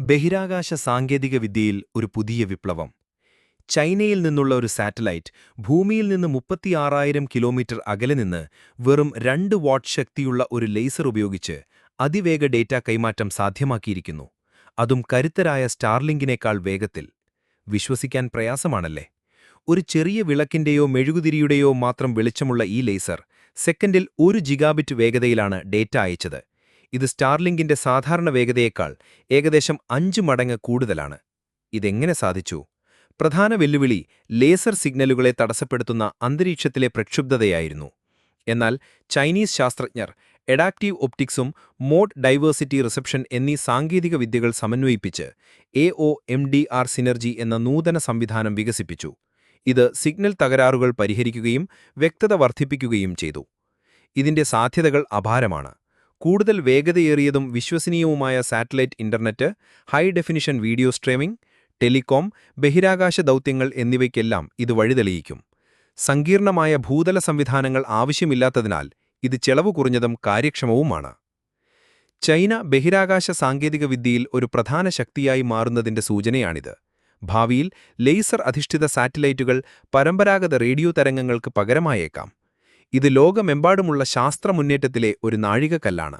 ബഹിരാകാശ സാങ്കേതികവിദ്യയിൽ ഒരു പുതിയ വിപ്ലവം. ചൈനയിൽ നിന്നുള്ള ഒരു സാറ്റലൈറ്റ് ഭൂമിയിൽ നിന്ന് മുപ്പത്തിയാറായിരം കിലോമീറ്റർ അകലെ നിന്ന് വെറും രണ്ട് വാട്ട് ശക്തിയുള്ള ഒരു ലേസർ ഉപയോഗിച്ച് അതിവേഗ ഡേറ്റ കൈമാറ്റം സാധ്യമാക്കിയിരിക്കുന്നു. അതും കരുത്തരായ സ്റ്റാർലിങ്കിനേക്കാൾ വേഗത്തിൽ. വിശ്വസിക്കാൻ പ്രയാസമാണല്ലേ? ഒരു ചെറിയ വിളക്കിന്റെയോ മെഴുകുതിരിയുടെയോ മാത്രം വെളിച്ചമുള്ള ഈ ലേസർ സെക്കൻഡിൽ ഒരു ജിഗാബിറ്റ് വേഗതയിലാണ് ഡേറ്റ അയച്ചത്. ഇത് സ്റ്റാർലിങ്കിന്റെ സാധാരണ വേഗതയേക്കാൾ ഏകദേശം അഞ്ച് മടങ്ങ് കൂടുതലാണ്. ഇതെങ്ങനെ സാധിച്ചു? പ്രധാന വെല്ലുവിളി ലേസർ സിഗ്നലുകളെ തടസ്സപ്പെടുത്തുന്ന അന്തരീക്ഷത്തിലെ പ്രക്ഷുബ്ധതയായിരുന്നു. എന്നാൽ ചൈനീസ് ശാസ്ത്രജ്ഞർ എഡാക്റ്റീവ് ഒപ്റ്റിക്സും മോഡ് ഡൈവേഴ്സിറ്റി റിസപ്ഷൻ എന്നീ സാങ്കേതിക വിദ്യകൾ സമന്വയിപ്പിച്ച് A O M D R synergy എന്ന നൂതന സംവിധാനം വികസിപ്പിച്ചു. ഇത് സിഗ്നൽ തകരാറുകൾ പരിഹരിക്കുകയും വ്യക്തത വർദ്ധിപ്പിക്കുകയും ചെയ്തു. ഇതിന്റെ സാധ്യതകൾ അപാരമാണ്. കൂടുതൽ വേഗതയേറിയതും വിശ്വസനീയവുമായ satellite internet high definition video streaming telecom ബഹിരാകാശ ദൗത്യങ്ങൾ എന്നിവയ്ക്കെല്ലാം ഇത് വഴിതെളിയിക്കും സങ്കീർണമായ ഭൂതല സംവിധാനങ്ങൾ ആവശ്യമില്ലാത്തതിനാൽ ഇത് ചെലവ് കുറഞ്ഞതും കാര്യക്ഷമവുമാണ്. ചൈന ബഹിരാകാശ സാങ്കേതികവിദ്യയിൽ ഒരു പ്രധാന ശക്തിയായി മാറുന്നതിന്റെ സൂചനയാണിത്. ഭാവിയിൽ ലേസർ അധിഷ്ഠിത സാറ്റലൈറ്റുകൾ പരമ്പരാഗത റേഡിയോ തരംഗങ്ങൾക്ക് പകരമായേക്കാം. ഇത് ലോകമെമ്പാടുമുള്ള ശാസ്ത്രമുന്നേറ്റത്തിലെ ഒരു നാഴികക്കല്ലാണ്.